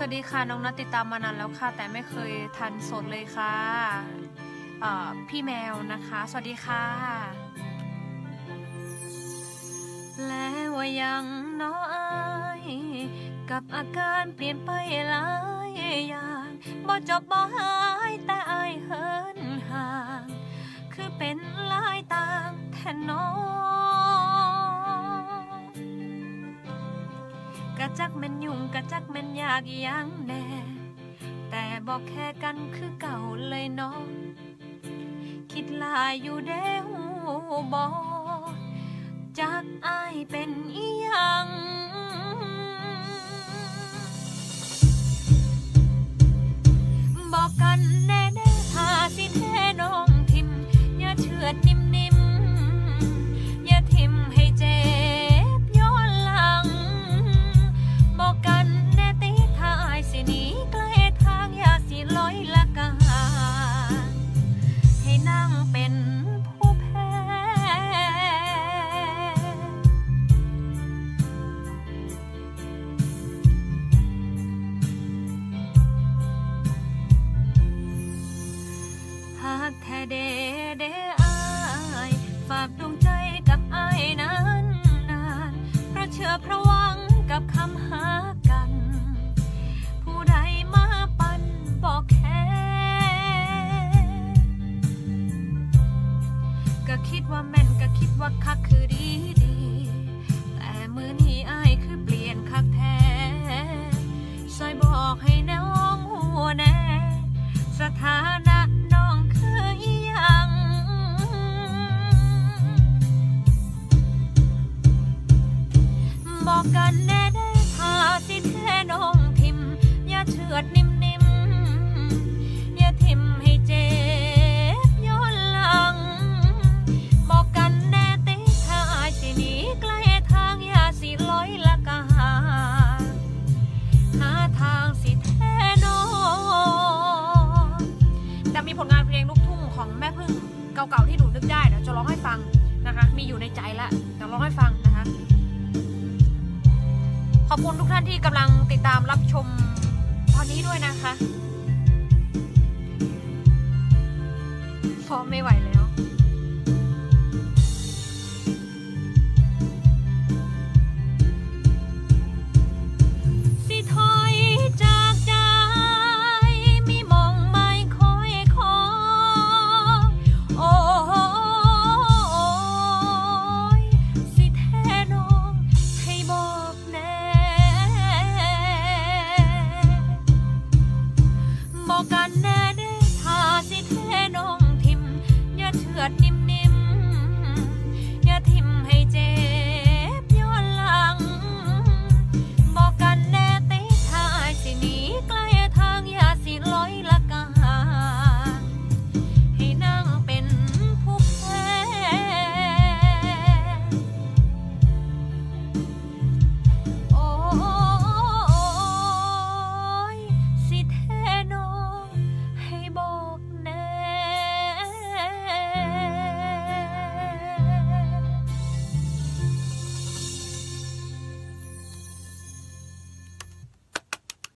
สวัสดีค่ะ น้องนัทติดตามมานานแล้วค่ะ แต่ไม่เคยทันสดเลยค่ะพี่แมวนะคะ สวัสดีค่ะ แล้วว่ายังน้อยกับอาการเปลี่ยนไปหลายอย่างบ่จบบ่หายแต่อายเหินห่าง คือเป็นลายต่างแทนน้องกะจักแม จักแม่นยากยังแน่ แต่บอกแค่กันคือเก่าเลยเน้อง คิดลายอยู่เด้หูบอจักอายเป็นอีหยัง ดคักคือดีดี แต่มือนี้อายคือเปลี่ยนคักแท้ซอยบอกให้น้องหัวแน่ สถานะน้องคืออีหยังบอกกันแน่แน่ๆถ้าสิแท้น้องทิม อย่าเชือดนิ่ม มีอยู่ในใจแล้วเดี๋ยวร้องให้ฟังนะคะ ขอบคุณทุกท่านที่กำลังติดตามรับชมตอนนี้ด้วยนะคะพอไม่ไหวแล้ว